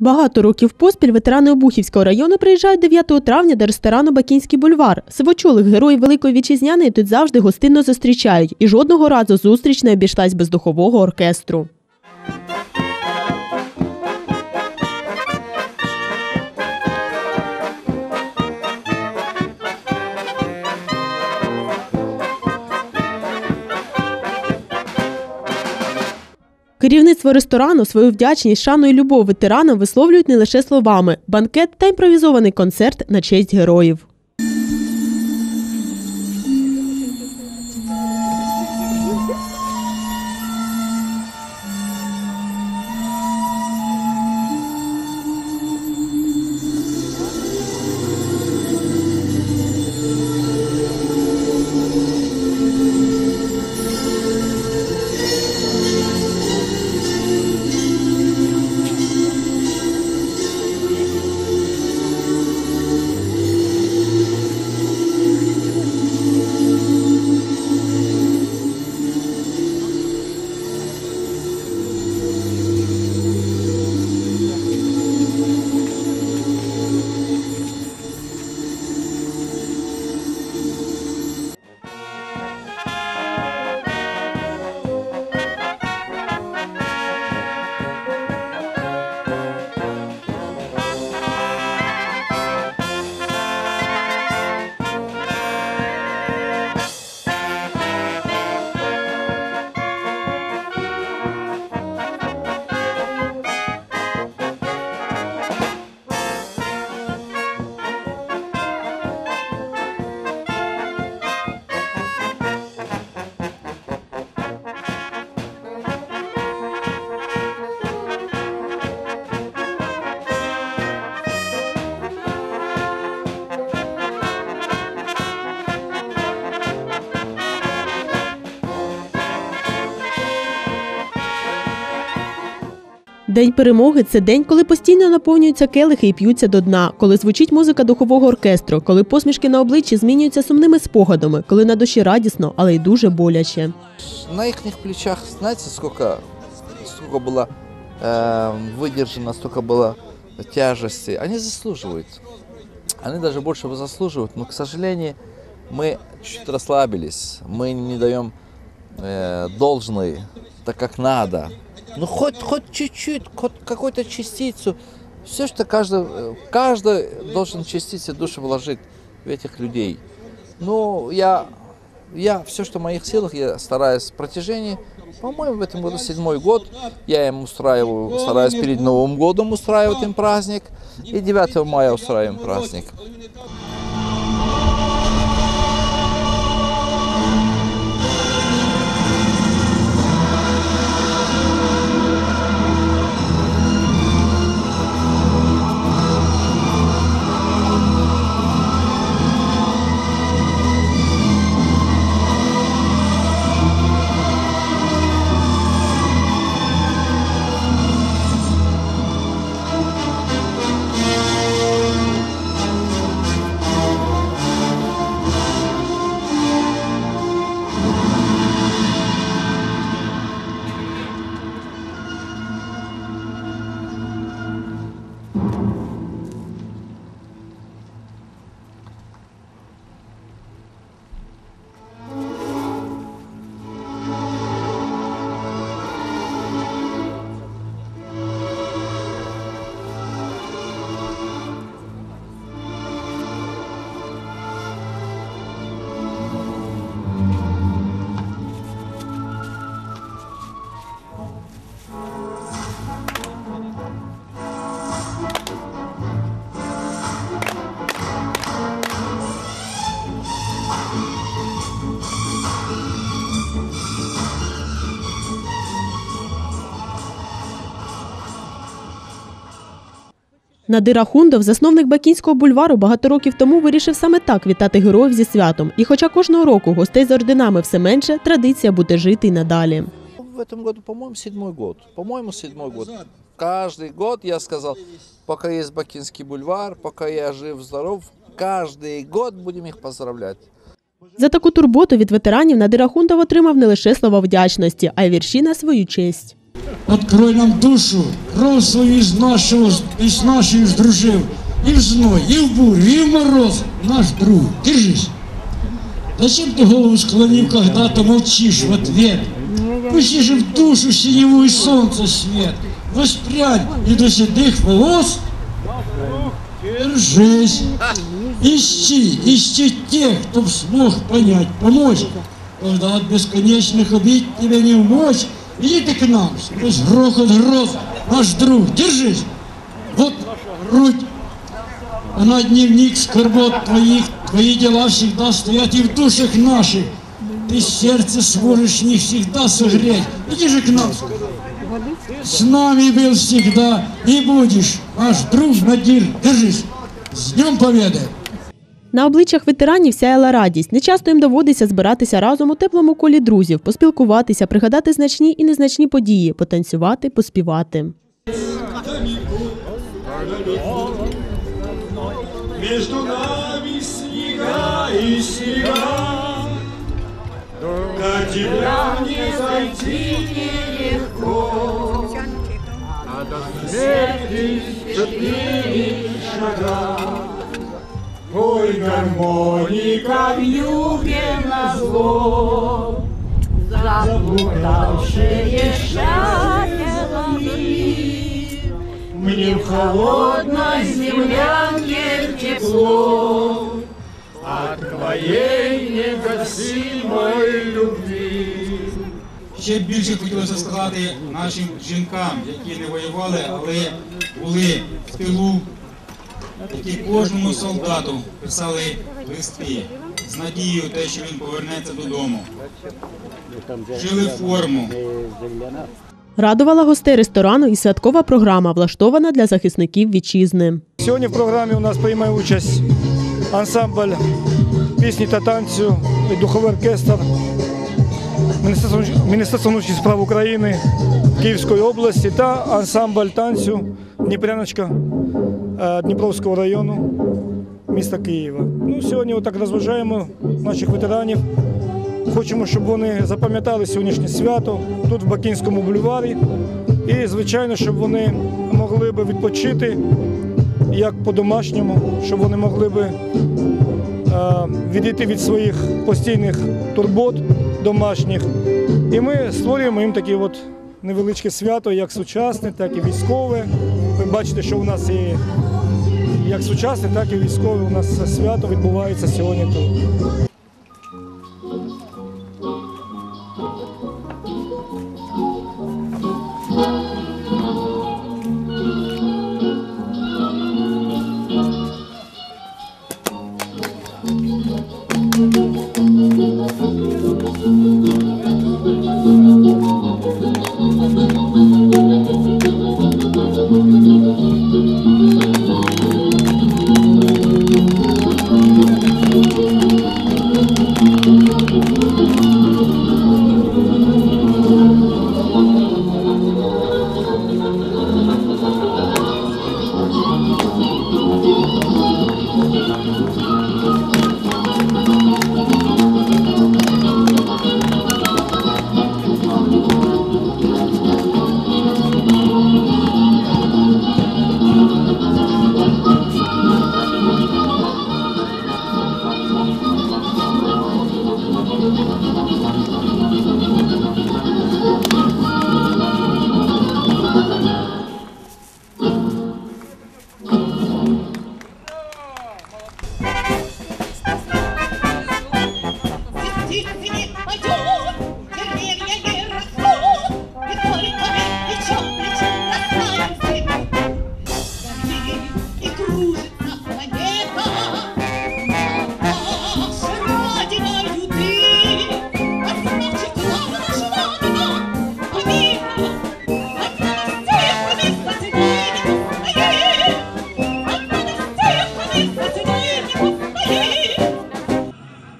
Багато років поспіль ветерани Обухівського району приїжджають 9 травня до ресторану Бакінський бульвар. Сивочолих героїв Великої Вітчизняної тут завжди гостинно зустрічають, і жодного разу зустріч не обійшлась без духового оркестру. Керівництво ресторану свою вдячність, шану і любов ветеранам висловлюють не лише словами: банкет та імпровізований концерт на честь героїв. День перемоги це день, коли постійно наповнюються келихи і п'ються до дна, коли звучить музика духового оркестру, коли посмішки на обличчі змінюються сумними спогадами, коли на душі радісно, але й дуже боляче. На их плечах, знаете, сколько, сколько было э, выдержано, столько было тяжести. Они заслуживают. Они даже больше заслуживают, но, к сожалению, мы чуть расслабились. Мы не даем э, должный, так как надо. Ну, хоть, хоть чуть-чуть, хоть какую-то частицу. Все, что каждый, э, каждый должен частицы души вложить в этих людей. Ну, я, я все, что в моих силах, я стараюсь в протяжении, по-моему, в этом году седьмой год, я им устраиваю, стараюсь перед Новым годом устраивать им праздник, и 9 мая устраиваем праздник. Надир Ахундов, засновник Бакінського бульвару, багато років тому вирішив саме так вітати героїв зі святом. І хоча кожного року гостей з орденами все менше, традиція буде жити й надалі. В этом году, по-моему, седьмой год. По-моему, седьмой год. Каждый год я сказал, пока есть Бакинский бульвар, пока я жив-здоров, каждый год будем их поздравлять. За таку турботу від ветеранів Надир Ахундов отримав не лише слова вдячності, а й вірші на свою честь. Открой нам душу, кров свою із нашого, із нашої здружив. І в зной, і в бурю, і в мороз, наш друг, держись. Зачем ты голову склонил, когда ты молчишь в ответ? Пусти же в душу синевую солнце свет. Воспрянь и до седых волос Держись. Ищи, ищи тех, кто смог понять, помочь. Когда от бесконечных обид тебя не умочь, иди к нам, сквозь грохот гроз, наш друг, держись. Вот грудь, она дневник скорбот твоих, твои дела всегда стоят и в душах наших. Ты сердце сможешь не всегда согреть. Иди же к нам. С нами был всегда и будешь. Наш друг Надир, держись. С Днем Победы! На обличчях ветеранів сяяла радість. Нечасто їм доводиться збиратися разом у теплому колі друзів, поспілкуватися, пригадати значні і незначні події, потанцювати, поспівати. Между нами снега и снега, До тебя не зайти нелегко, А до смерти четыре шага. Ой, гармоника в юге на зло, Заблудавшие шателами, Мне в холодной землянке тепло. От твоей негасимой любви. Ще більше хотілося сказати нашим жінкам, які не воювали, але були в тилу, які кожному солдату писали листи з надією те, що він повернеться додому. Шили форму, Радувала гостей ресторану і святкова програма, влаштована для захисників вітчизни. Сьогодні в програмі у нас приймає участь ансамбль пісні та танцю і духовий оркестр Міністерства внутрішніх справ України Київської області та ансамбль танцю Дніпряночка Дніпровського району міста Києва. Ну, сьогодні отак розважаємо наших ветеранів. Хочемо, щоб вони запам'ятали сьогоднішнє свято тут, в Бакінському бульварі. І, звичайно, щоб вони могли би відпочити як по-домашньому, щоб вони могли би е, відійти від своїх постійних турбот домашніх. І ми створюємо їм таке от невеличке свято, як сучасне, так і військове. Ви бачите, що у нас і як сучасне, так і військове. У нас свято відбувається сьогодні тут.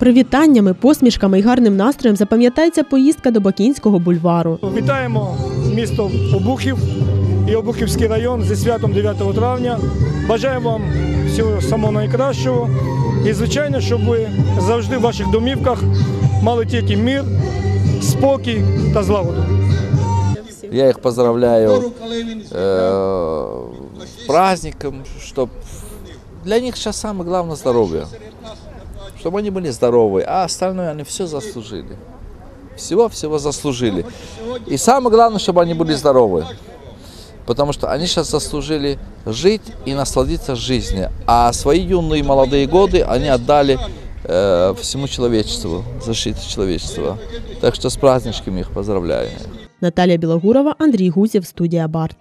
Привітаннями, посмішками і гарним настроєм запам'ятається поїздка до Бакінського бульвару. Вітаємо місто Обухів і Обухівський район зі святом 9 травня. Бажаємо вам всього самого найкращого. І, звичайно, щоб ви завжди в ваших домівках мали тільки мир, спокій та злагоду. Я их поздравляю э, праздником, чтобы для них сейчас самое главное здоровье. Чтобы они были здоровы, а остальное они все заслужили. Всего-всего заслужили. И самое главное, чтобы они были здоровы. Потому что они сейчас заслужили жить и насладиться жизнью. А свои юные молодые годы они отдали э, всему человечеству, защите человечества. Так что с праздничками их поздравляю. Наталія Білогурова, Андрій Гузєв, студія Барт.